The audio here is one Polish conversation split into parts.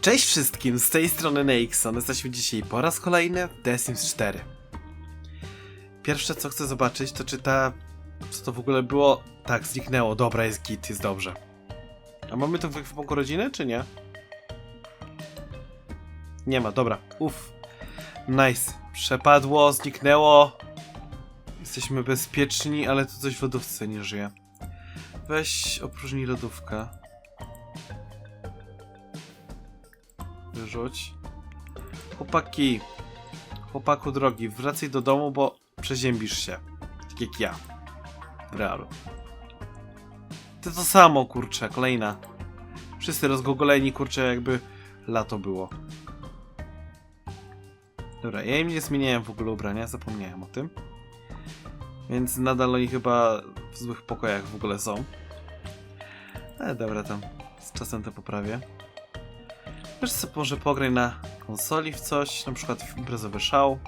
Cześć wszystkim, z tej strony Nexon. Jesteśmy dzisiaj po raz kolejny w The Sims 4. Pierwsze co chcę zobaczyć to czy ta... Co to w ogóle było? Tak, zniknęło. Dobra, jest git, jest dobrze. A mamy to w ekwipunku rodziny, czy nie? Nie ma, dobra. Uff. Nice. Przepadło, zniknęło. Jesteśmy bezpieczni, ale tu coś w lodówce nie żyje. Weź opróżnij lodówkę. Wyrzuć. Chłopaki. Chłopaku drogi, wracaj do domu, bo przeziębisz się. Tak jak ja. Realu. Ty to samo, kurczę, kolejna. Wszyscy rozgogoleni, kurczę, jakby lato było. Dobra, ja im nie zmieniałem w ogóle ubrania, zapomniałem o tym. Więc nadal oni chyba w złych pokojach w ogóle są. Ale dobra, tam z czasem to poprawię. Wiesz co, może pograj na konsoli w coś, na przykład w imprezowy szał.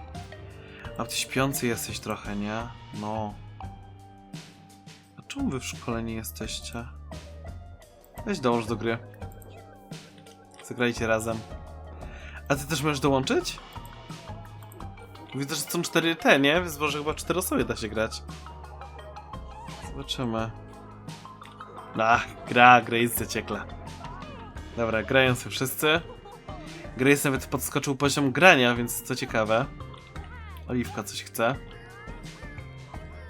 A ty śpiący jesteś trochę, nie? No. A czemu wy w szkole nie jesteście? Weź dołącz do gry. Zagrajcie razem. A ty też możesz dołączyć? Widzę, że są 4 te, nie? Więc może chyba 4 osoby da się grać. Zobaczymy. Ach, gra, Grace zaciekla. Dobra, grają sobie wszyscy. Grace nawet podskoczył poziom grania, więc co ciekawe. Oliwka coś chce.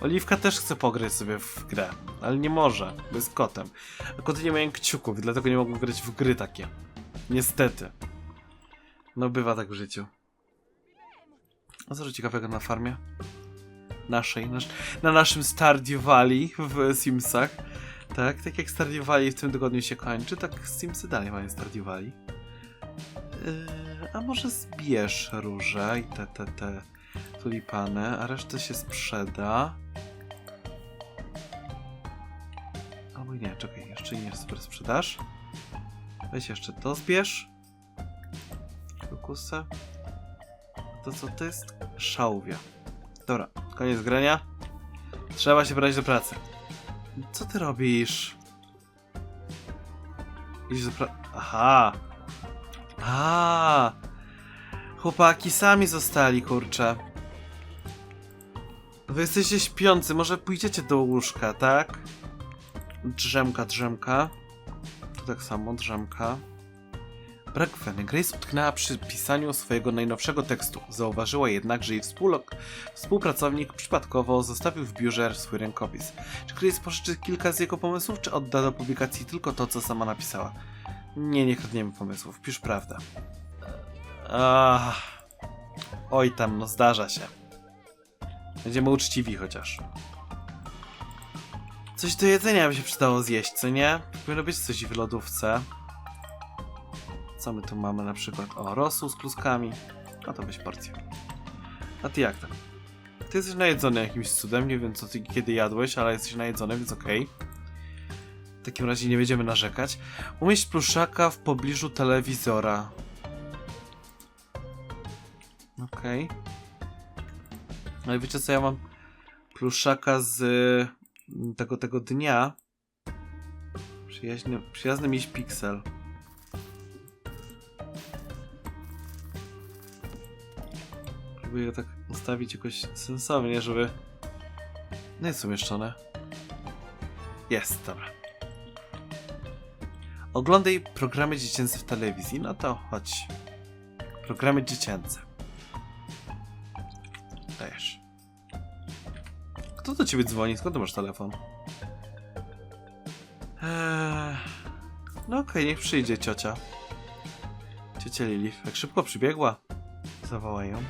Oliwka też chce pograć sobie w grę, ale nie może, bo jest kotem. A koty nie mają kciuków, dlatego nie mogą grać w gry takie. Niestety. No bywa tak w życiu. A co ciekawego na farmie? Naszej, nasz, na naszym Stardew Valley w Simsach. Tak, tak jak Stardew Valley w tym tygodniu się kończy, tak Simsy dalej mają Stardew Valley. Yy, a może zbierz róże i te, te, te tulipany, a resztę się sprzeda. Albo nie, czekaj, jeszcze nie super sprzedaż. Weź jeszcze to zbierz. Fokusę. To co to jest? Szałwia. Dobra, koniec grania. Trzeba się brać do pracy. Co ty robisz? Idź do pra... Aha. A. Chłopaki sami zostali, kurczę. Wy jesteście śpiący, może pójdziecie do łóżka, tak? Drzemka, drzemka. Tu tak samo, drzemka. Brak weny. Grace utknęła przy pisaniu swojego najnowszego tekstu. Zauważyła jednak, że jej współpracownik przypadkowo zostawił w biurze swój rękopis. Czy Grace pożyczy kilka z jego pomysłów, czy odda do publikacji tylko to, co sama napisała? Nie, nie kradniemy pomysłów. Pisz prawdę. Ach. Oj tam, no zdarza się. Będziemy uczciwi chociaż. Coś do jedzenia by się przydało zjeść, co nie? Powinno być coś w lodówce. Co my tu mamy na przykład? O, rosół z kluskami. A to weź porcję. A ty jak tam? Ty jesteś najedzony jakimś cudem, nie wiem co ty kiedy jadłeś, ale jesteś najedzony, więc okej. W takim razie nie będziemy narzekać. Umieść pluszaka w pobliżu telewizora. Okej. No i wiecie co, ja mam pluszaka z mm, tego, tego dnia. Przyjaźny, przyjazny miś Pixel. Próbuję go tak ustawić jakoś sensownie, żeby... No jest umieszczone. Jest, dobra. Oglądaj programy dziecięce w telewizji. No to chodź. Programy dziecięce. Dajesz. Kto do ciebie dzwoni? Skąd masz telefon? Eee... No okej, niech przyjdzie ciocia. Ciocia Lilith. Jak szybko przybiegła. Zawołaj ją.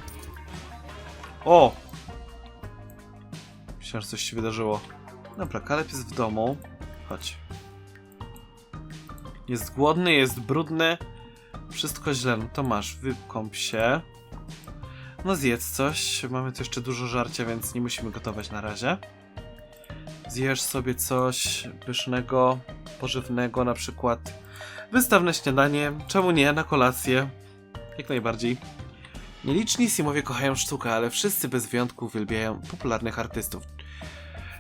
O! Myślałem, że coś się wydarzyło. Dobra, Kaleb jest w domu. Chodź. Jest głodny, jest brudny. Wszystko źle. No to masz, wykąp się. No zjedz coś. Mamy tu jeszcze dużo żarcia, więc nie musimy gotować na razie. Zjesz sobie coś pysznego, pożywnego, na przykład wystawne śniadanie. Czemu nie? Na kolację. Jak najbardziej. Nieliczni Simowie kochają sztukę, ale wszyscy bez wyjątku uwielbiają popularnych artystów.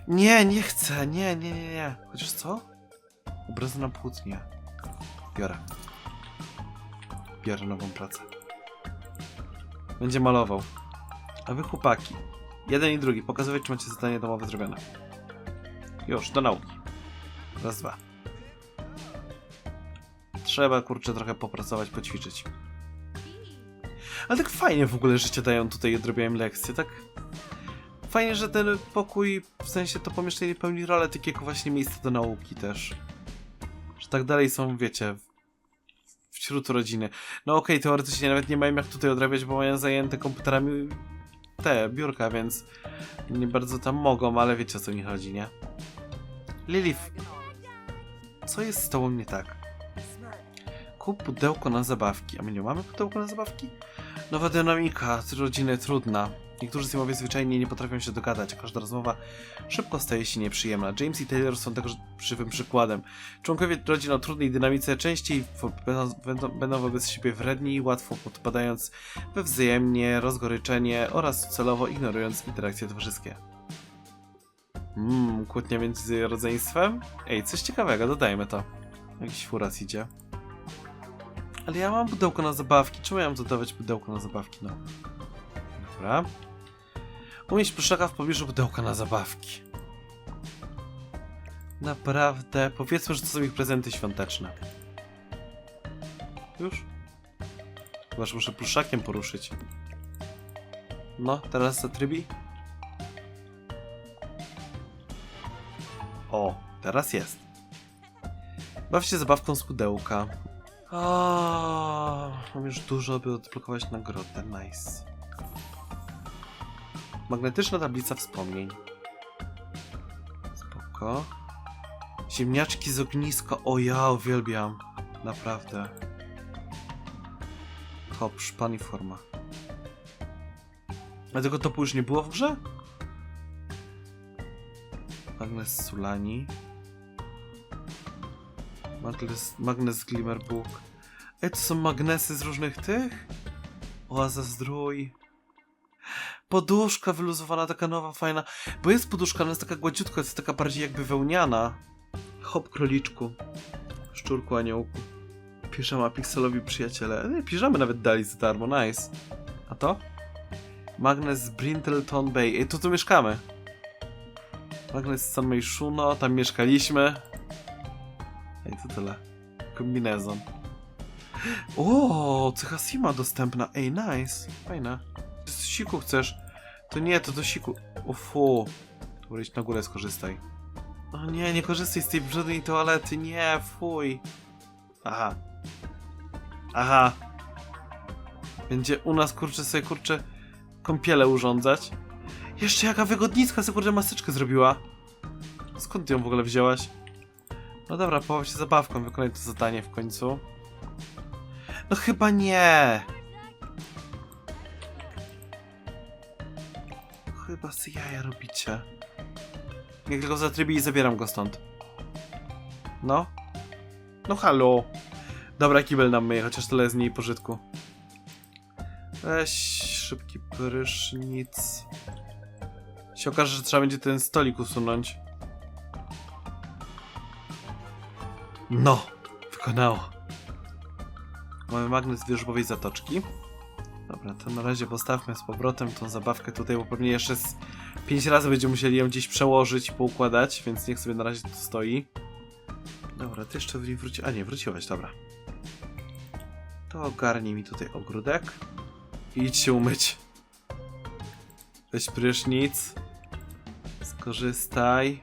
Nie, nie chcę, nie, nie, nie, nie. Chociaż co? Obrazy na płótnie. Biorę. bierze nową pracę. Będzie malował. A wy chłopaki, jeden i drugi, pokazywać czy macie zadanie domowe zrobione. Już, do nauki. Raz, dwa. Trzeba, kurczę, trochę popracować, poćwiczyć. Ale tak fajnie w ogóle życie dają tutaj, odrobiłem lekcje, tak? Fajnie, że ten pokój, w sensie to pomieszczenie pełni rolę takiego właśnie miejsca do nauki też. Że tak dalej są, wiecie, wśród rodziny. No okej, teoretycznie nawet nie mają jak tutaj odrabiać, bo mają zajęte komputerami te biurka, więc nie bardzo tam mogą, ale wiecie o co mi chodzi, nie? Lilith, co jest z tobą nie tak? Kup pudełko na zabawki. A my nie mamy pudełko na zabawki? Nowa dynamika rodziny trudna. Niektórzy zimowie zwyczajnie nie potrafią się dogadać, a każda rozmowa szybko staje się nieprzyjemna. James i Taylor są tego żywym przykładem. Członkowie rodzin o trudnej dynamice częściej będą, będą, wobec siebie wredni łatwo podpadając we wzajemnie rozgoryczenie oraz celowo ignorując interakcje towarzyskie. Mmm, kłótnia między rodzeństwem? Ej, coś ciekawego, dodajmy to. Jakiś furas idzie. Ale ja mam pudełko na zabawki. Czemu ja mam dodawać pudełko na zabawki? No. Dobra. Umieść pluszaka w pobliżu pudełka na zabawki. Naprawdę. Powiedzmy, że to są ich prezenty świąteczne. Już? Chyba, że muszę pluszakiem poruszyć. No, teraz zatrybi. O, teraz jest. Baw się zabawką z pudełka. O, mam już dużo, by odblokować nagrodę. Nice. Magnetyczna tablica wspomnień. Spoko. Ziemniaczki z ogniska. O, ja uwielbiam. Naprawdę. Top, szpan i forma. A tego topu już nie było w grze? Magnes Sulani. Magnes, magnes Glimmerbook. Ej, to są magnesy z różnych tych? Oaza zdrój. Poduszka wyluzowana, taka nowa, fajna. Bo jest poduszka, ale jest taka gładziutka, jest taka bardziej jakby wełniana. Hop, króliczku. Szczurku, aniołku. Piżama pikselowi przyjaciele. Nie, piżamy nawet dali za darmo, nice. A to? Magnes Brintleton Bay. Ej, tu tu mieszkamy. Magnes z San Meishuno, tam mieszkaliśmy. Ej, to tyle. Kombinezon. O, cecha Sima dostępna. Ej, nice. Fajne. Z siku chcesz? To nie, to do siku. O. Dobra, na górę skorzystaj. O nie, nie korzystaj z tej brzydkiej toalety. Nie, fuj. Aha. Aha. Będzie u nas, kurczę, sobie, kurczę, kąpiele urządzać. Jeszcze jaka wygodnicka sobie, kurde, maseczkę zrobiła. Skąd ją w ogóle wzięłaś? No dobra, połowa się zabawką, wykonaj to zadanie w końcu. No chyba nie. Chyba z jaja robicie. Jak tylko i zabieram go stąd. No. No halo. Dobra, kibel nam myje, chociaż tyle z niej pożytku. Weź szybki prysznic. Się okaże, że trzeba będzie ten stolik usunąć. No, wykonało. Mamy magnes wierzbowej zatoczki. Dobra, to na razie postawmy z powrotem tą zabawkę tutaj, bo pewnie jeszcze z 5 razy będziemy musieli ją gdzieś przełożyć i poukładać, więc niech sobie na razie tu stoi. Dobra, ty jeszcze wróci... A nie, wróciłeś, dobra. To ogarnij mi tutaj ogródek. I idź się umyć. Weź prysznic. Skorzystaj.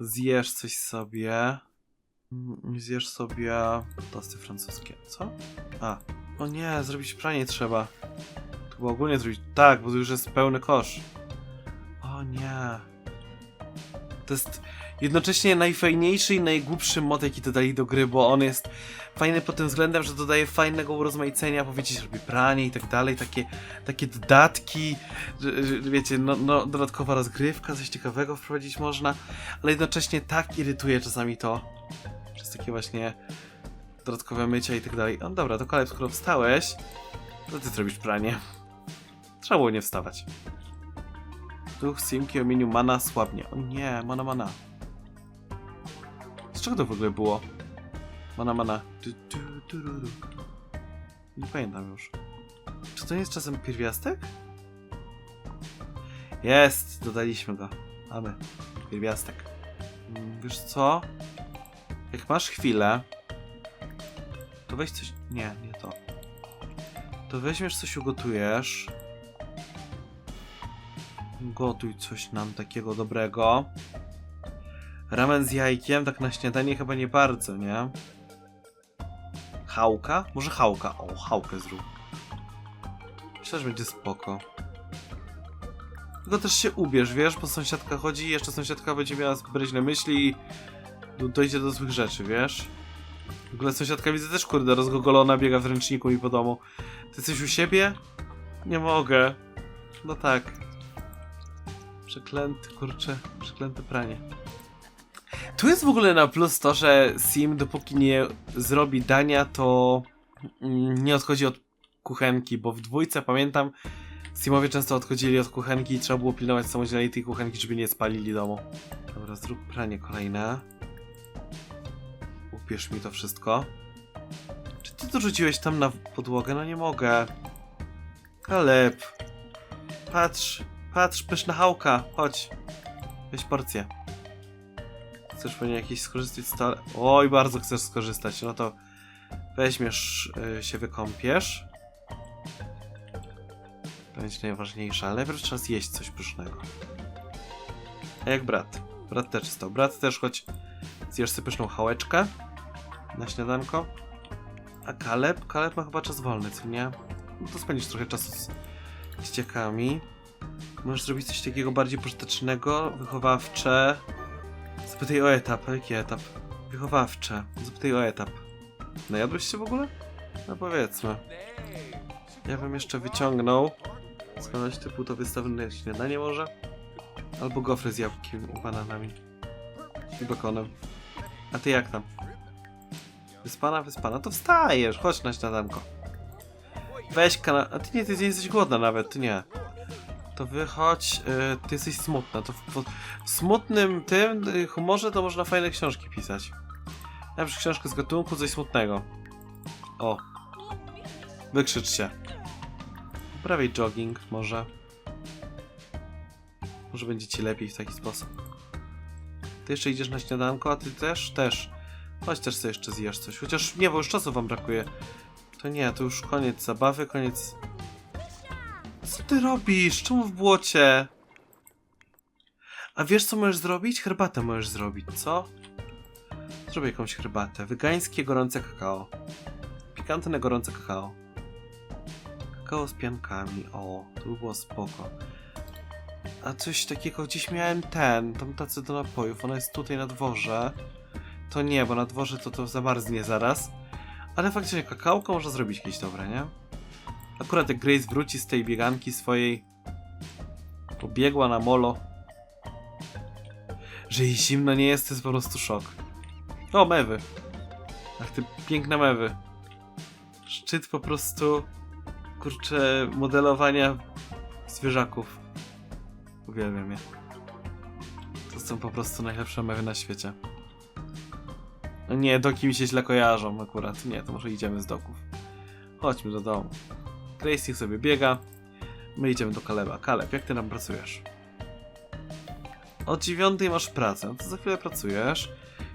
Zjesz coś sobie. Mm, Zjesz sobie tosty francuskie. Co? A. O nie, zrobić pranie trzeba. To ogólnie zrobić. Tak, bo już jest pełny kosz. O nie. To jest jednocześnie najfajniejszy i najgłupszy mod, jaki dodali do gry, bo on jest fajny pod tym względem, że dodaje fajnego urozmaicenia, bo wiecie, robi pranie i tak dalej, takie, takie dodatki, że, że, wiecie, no, no, dodatkowa rozgrywka, coś ciekawego wprowadzić można, ale jednocześnie tak irytuje czasami to, takie właśnie dodatkowe mycia i tak dalej. No dobra, to Kaleb, skoro wstałeś, to ty zrobisz pranie. Trzeba było nie wstawać. Duch Simki o imieniu Mana słabnie. O nie, mana mana. Z czego to w ogóle było? Mana mana. Du, du, du, du, du. Nie pamiętam już. Czy to nie jest czasem pierwiastek? Jest! Dodaliśmy go. Mamy. Pierwiastek. Mm, Wiesz co? Masz chwilę, to weź coś... Nie, nie to. To weźmiesz coś ugotujesz. Gotuj coś nam takiego dobrego. Ramen z jajkiem, tak na śniadanie chyba nie bardzo, nie? Chałka? Może chałka. O, chałkę zrób. Myślę, że będzie spoko. Tylko też się ubierz, wiesz, bo sąsiadka chodzi jeszcze sąsiadka będzie miała zbreźne myśli i dojdzie do złych rzeczy, wiesz? W ogóle sąsiadka widzę też, kurde, rozgogolona, biega w ręczniku mi po domu. Ty jesteś u siebie? Nie mogę. No tak. Przeklęty, kurczę, przeklęte pranie. Tu jest w ogóle na plus to, że Sim dopóki nie zrobi dania, to mm, nie odchodzi od kuchenki, bo w dwójce pamiętam, Simowie często odchodzili od kuchenki i trzeba było pilnować samodzielnie tej kuchenki, żeby nie spalili domu. Dobra, zrób pranie kolejne. Ubierz mi to wszystko. Czy ty to rzuciłeś tam na podłogę? No nie mogę. Kaleb. Patrz, patrz, pyszna chałka. Chodź. Weź porcję. Chcesz pewnie jakieś skorzystać. Oj, bardzo chcesz skorzystać. No to weźmiesz, y, się wykąpiesz. To będzie najważniejsze, ale najpierw trzeba zjeść coś pysznego. A jak brat? Brat też stał. Brat też choć zjesz sobie pyszną chałeczkę na śniadanko. A Kaleb? Kaleb ma chyba czas wolny, co nie? No to spędzisz trochę czasu z, dziekami. Możesz zrobić coś takiego bardziej pożytecznego, wychowawcze. Zapytaj o etap. Jaki etap? Wychowawcze. Zapytaj o etap. Najadłeś się w ogóle? No powiedzmy. Ja bym jeszcze wyciągnął. Składać typu to wystawne śniadanie może? Albo gofry z jabłkiem bananami. I bekonem. A ty jak tam? Wyspana, wyspana. To wstajesz, chodź na śniadanko. Weź kana... A ty nie, ty jesteś głodna nawet, ty nie. To wychodź, y, ty jesteś smutna. To w, w, w smutnym tym y, humorze to można fajne książki pisać. Na książkę z gatunku, coś smutnego. O. Wykrzycz się. Prawie jogging może. Może będzie ci lepiej w taki sposób. Ty jeszcze idziesz na śniadanko, a ty też? Też. Chodź też sobie jeszcze zjesz coś. Chociaż nie, bo już czasu wam brakuje. To nie, to już koniec zabawy, koniec... Co ty robisz? Czemu w błocie? A wiesz co możesz zrobić? Herbatę możesz zrobić, co? Zrobię jakąś herbatę. Wegańskie gorące kakao. Pikantne gorące kakao. Kakao z piankami. O, to by było spoko. A coś takiego, gdzieś miałem ten, tą tacę do napojów. Ona jest tutaj na dworze. To nie, bo na dworze to to zamarznie zaraz. Ale faktycznie kakałko można zrobić jakieś dobre, nie? Akurat jak Grace wróci z tej bieganki swojej, pobiegła na molo. Że jej zimno nie jest, to jest po prostu szok. O, mewy. Ach, te piękne mewy. Szczyt po prostu, kurczę, modelowania zwierzaków. Uwielbiam je. To są po prostu najlepsze mewy na świecie. Nie, doki mi się źle kojarzą akurat. Nie, to może idziemy z doków. Chodźmy do domu. Grace sobie biega. My idziemy do Kaleba. Kaleb, jak ty nam pracujesz? Od dziewiątej masz pracę. No to za chwilę pracujesz.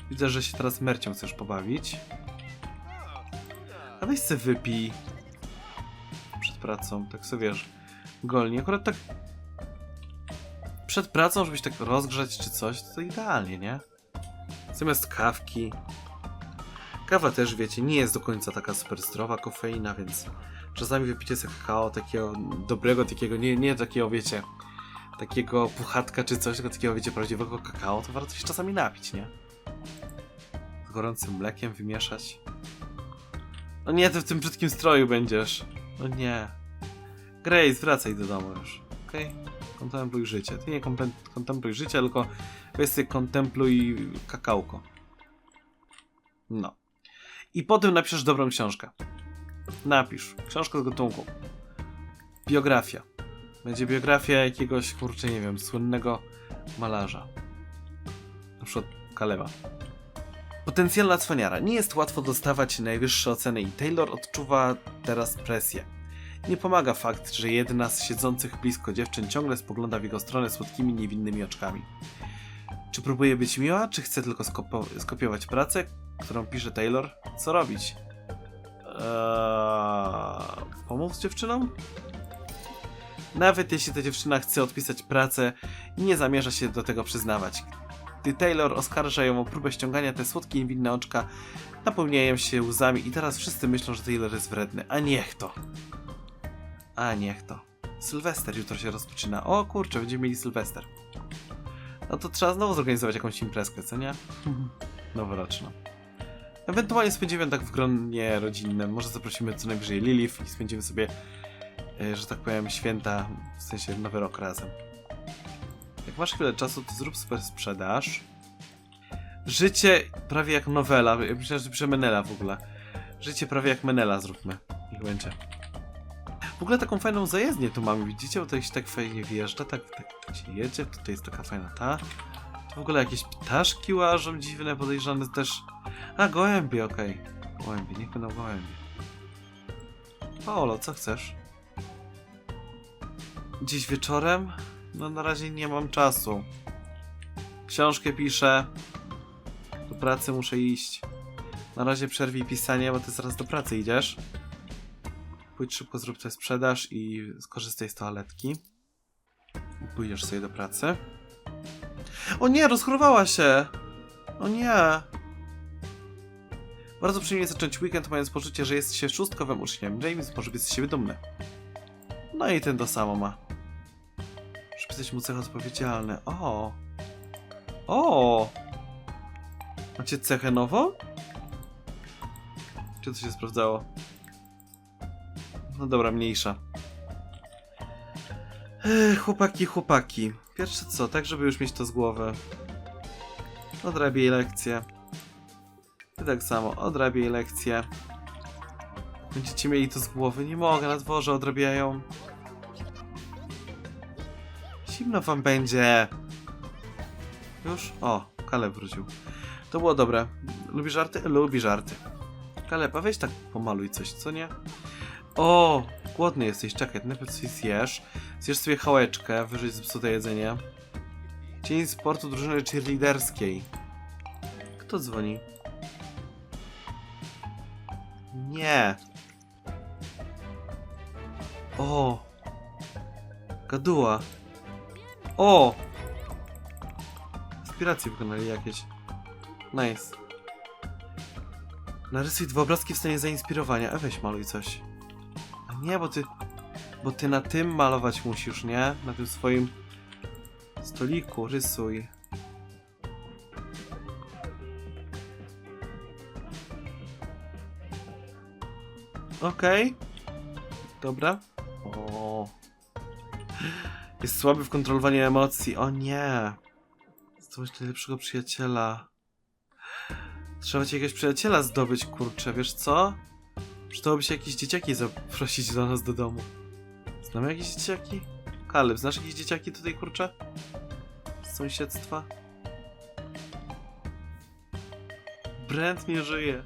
Widzę, że się teraz mercią chcesz pobawić. A weź se wypij. Przed pracą, tak sobie wiesz. Golnie. Akurat tak przed pracą, żebyś tak rozgrzać czy coś, to idealnie, nie? Zamiast kawki. Kawa też, wiecie, nie jest do końca taka super zdrowa kofeina, więc czasami wypicie sobie kakao takiego dobrego, takiego, nie, nie takiego, wiecie, takiego puchatka czy coś, tylko takiego, wiecie, prawdziwego kakao, to warto się czasami napić, nie? Z gorącym mlekiem wymieszać. No nie, ty w tym brzydkim stroju będziesz. No nie. Grace, wracaj do domu już, okej? Kontempluj życie. Ty nie kontempluj życie, tylko weź sobie kontempluj kakałko. No. I potem napiszesz dobrą książkę. Napisz. Książkę z gatunku. Biografia. Będzie biografia jakiegoś, kurczę, nie wiem, słynnego malarza. Na przykład Kaleba. Potencjalna cwaniara. Nie jest łatwo dostawać najwyższe oceny i Taylor odczuwa teraz presję. Nie pomaga fakt, że jedna z siedzących blisko dziewczyn ciągle spogląda w jego stronę słodkimi, niewinnymi oczkami. Czy próbuje być miła, czy chce tylko skopiować pracę, którą pisze Taylor? Co robić? Eee, pomóc dziewczynom? Nawet jeśli ta dziewczyna chce odpisać pracę nie zamierza się do tego przyznawać. Gdy Taylor oskarża ją o próbę ściągania, te słodkie niewinne oczka napełniają się łzami i teraz wszyscy myślą, że Taylor jest wredny. A niech to. A niech to. Sylwester jutro się rozpoczyna. O kurczę, będziemy mieli Sylwester. No to trzeba znowu zorganizować jakąś imprezkę, co nie? Noworoczną. Ewentualnie spędzimy tak w gronie rodzinnym. Może zaprosimy co najwyżej Lilith i spędzimy sobie, e, że tak powiem, święta, w sensie nowy rok razem. Jak masz chwilę czasu, to zrób super sprzedaż. Życie prawie jak nowela. Myślę, że pisze Menela w ogóle. Życie prawie jak Menela zróbmy. Niech będzie. W ogóle taką fajną zajezdnię tu mamy, widzicie? Bo to się tak fajnie wjeżdża, tak, tak, tak się jedzie. Tutaj jest taka fajna ta. Tu w ogóle jakieś ptaszki łażą dziwne, podejrzane też. A, gołębie, okej. Gołębie, niech będą gołębie. Paolo, co chcesz? Dziś wieczorem? No na razie nie mam czasu. Książkę piszę. Do pracy muszę iść. Na razie przerwij pisanie, bo ty zaraz do pracy idziesz. Pójdź szybko, zrób tę sprzedaż i skorzystaj z toaletki. Pójdziesz sobie do pracy. O nie, rozchorowała się! O nie! Bardzo przyjemnie zacząć weekend, mając poczucie, że jest się szóstkowym uczniem. James może być z siebie dumny. No i ten to samo ma. Przypisać mu cechy odpowiedzialne. O! O! Macie cechę nową? Czy to się sprawdzało? No dobra, mniejsza. Ech, chłopaki, chłopaki. Pierwsze co, tak żeby już mieć to z głowy. Odrabiaj lekcję. Ty tak samo, odrabiaj lekcję. Będziecie mieli to z głowy. Nie mogę, na dworze odrabiają. Zimno wam będzie. Już? O, Kaleb wrócił. To było dobre. Lubi żarty? Lubi żarty. Kaleb, a weź tak pomaluj coś, co nie? O, głodny jesteś, czekaj, najpierw coś zjesz. Zjesz sobie chałeczkę, wyrzuć zepsute jedzenie. Dzień sportu drużyny cheerleaderskiej. Kto dzwoni? Nie. O. Gaduła. O! Inspiracje wykonali jakieś. Nice. Narysuj dwa obrazki w stanie zainspirowania. A weź maluj coś. Nie, bo ty... Bo ty na tym malować musisz, nie? Na tym swoim stoliku rysuj. Okej. Dobra. O. Jest słaby w kontrolowaniu emocji. O nie. Zdobyć najlepszego przyjaciela. Trzeba ci jakiegoś przyjaciela zdobyć, kurczę, wiesz co? Przydałoby się jakieś dzieciaki zaprosić do nas do domu. Znamy jakieś dzieciaki? Kaleb, znasz jakieś dzieciaki tutaj, kurczę? Z sąsiedztwa? Brent nie żyje.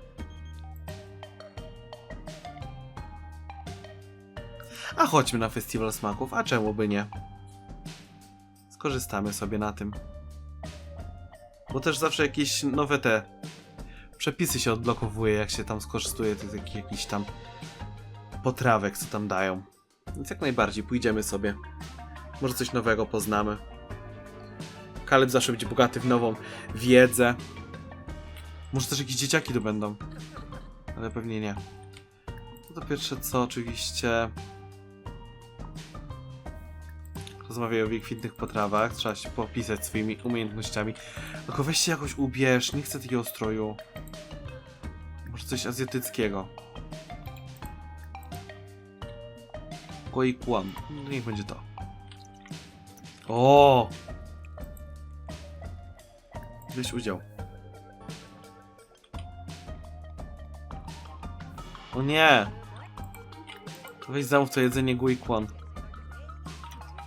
A chodźmy na festiwal smaków, a czemu by nie? Skorzystamy sobie na tym. Bo też zawsze jakieś nowe te przepisy się odblokowuje, jak się tam skorzystuje z takich jakichś tam potrawek, co tam dają. Więc jak najbardziej pójdziemy sobie. Może coś nowego poznamy. Kaleb zawsze będzie bogaty w nową wiedzę. Może też jakieś dzieciaki tu będą. Ale pewnie nie. No to pierwsze co oczywiście... Rozmawiają o kwitnych potrawach. Trzeba się popisać swoimi umiejętnościami. Tylko weź się jakoś ubierz. Nie chcę takiego stroju. Może coś azjatyckiego. Koi Kwan. No niech będzie to. O! Weź udział. O nie! To weź zamów to jedzenie Gui Kwan.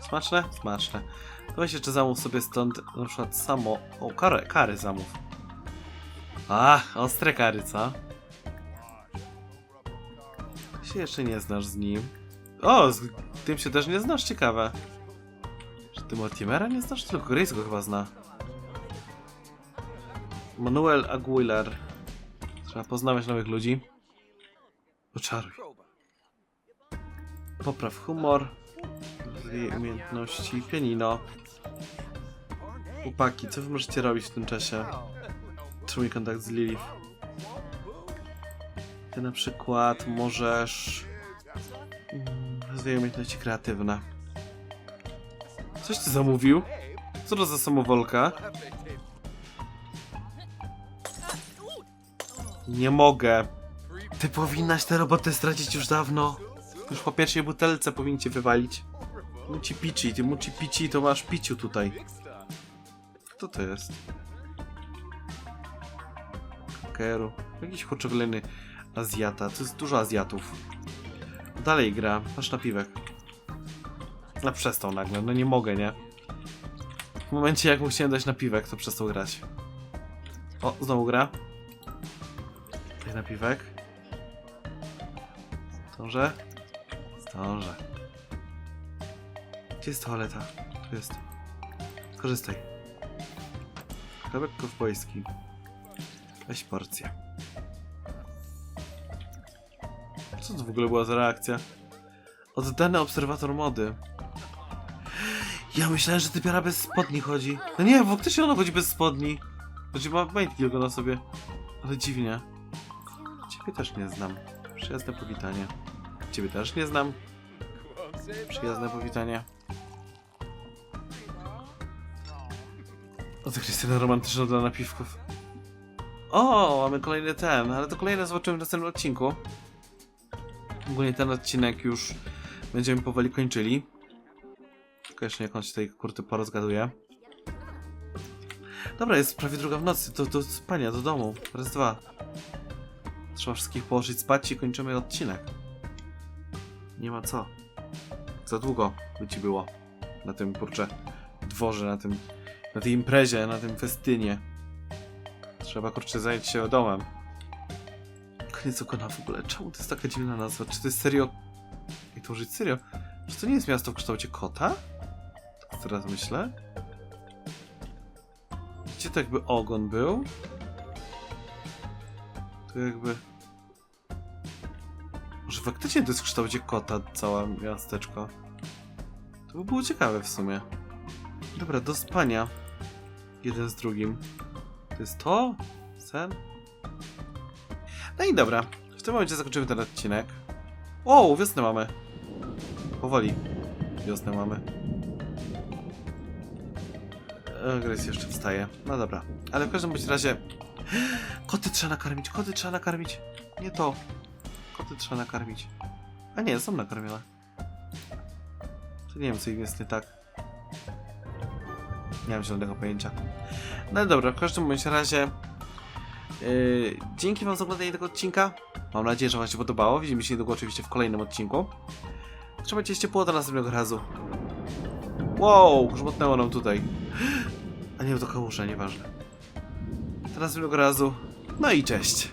Smaczne? Smaczne. To weź jeszcze zamów sobie stąd na przykład samo... O, kary, kary zamów. A, ostre kary, co? Się jeszcze nie znasz z nim. O, z tym się też nie znasz, ciekawe. Czy ty Mortimera nie znasz? Tylko Grace go chyba zna. Manuel Aguilar. Trzeba poznawać nowych ludzi. Oczaruj. Popraw humor. Rozwij umiejętności. Pianino. Chłopaki, co wy możecie robić w tym czasie? Trzymuj kontakt z Lilith. Ty na przykład możesz... mm, Rozwijaj umiejętności kreatywne. Coś ty zamówił? Co to za samowolka? Nie mogę. Ty powinnaś tę robotę stracić już dawno. Już po pierwszej butelce powinien wywalić. Muci pici, ty muci pici to masz piciu tutaj. Kto to jest? Keru. Jakiś choczogliny Azjata. To jest dużo Azjatów. Dalej gra. Masz napiwek. No przestał nagle. No nie mogę, nie? W momencie jak mu chciałem dać napiwek, to przestał grać. O, znowu gra. Daj napiwek. Zdążę? Zdążę. Gdzie jest toaleta? Tu jest. Korzystaj. Chlebek kowbojski. Weź porcję. Co to w ogóle była za reakcja? Oddany obserwator mody. Ja myślałem, że typiara bez spodni chodzi. No nie, faktycznie ona chodzi bez spodni. Chodzi ma majtki tylko na sobie. Ale dziwnie. Ciebie też nie znam. Przyjazne powitanie. Ciebie też nie znam. Przyjazne powitanie. O, to Krystyna romantyczna dla napiwków. O, mamy kolejny ten, ale to kolejne zobaczymy w następnym odcinku. Ogólnie ten odcinek już będziemy powoli kończyli. Tylko jeszcze jak on się tej kurty porozgaduje. Dobra, jest prawie druga w nocy, do, do spania, do domu. Raz, dwa. Trzeba wszystkich położyć spać i kończymy odcinek. Nie ma co. Za długo by ci było na tym kurczę dworze, na tym, na tej imprezie, na tym festynie. Trzeba kurczę zająć się domem. Koniec okona w ogóle. Czemu to jest taka dziwna nazwa? Czy to jest serio... Jak to serio? Czy to nie jest miasto w kształcie kota? Tak teraz myślę. Gdzie to jakby ogon był? To jakby... Może faktycznie to jest w kształcie kota całe miasteczko. To by było ciekawe w sumie. Dobra, do spania. Jeden z drugim. To jest to? Sen? No i dobra. W tym momencie zakończymy ten odcinek. O, wiosnę mamy. Powoli. Wiosnę mamy. E, Grace jeszcze wstaje. No dobra. Ale w każdym bądź razie... Koty trzeba nakarmić, koty trzeba nakarmić. Nie to. Koty trzeba nakarmić. A nie, są nakarmione. To nie wiem, co im jest nie tak. Nie mam żadnego pojęcia. No dobra, w każdym bądź razie... Yy, dzięki wam za oglądanie tego odcinka. Mam nadzieję, że wam się podobało. Widzimy się niedługo oczywiście w kolejnym odcinku. Trzymajcie się ciepło do następnego razu. Wow, grzmotnęło nam tutaj. A nie, to kałuża, nieważne. Do następnego razu. No i cześć.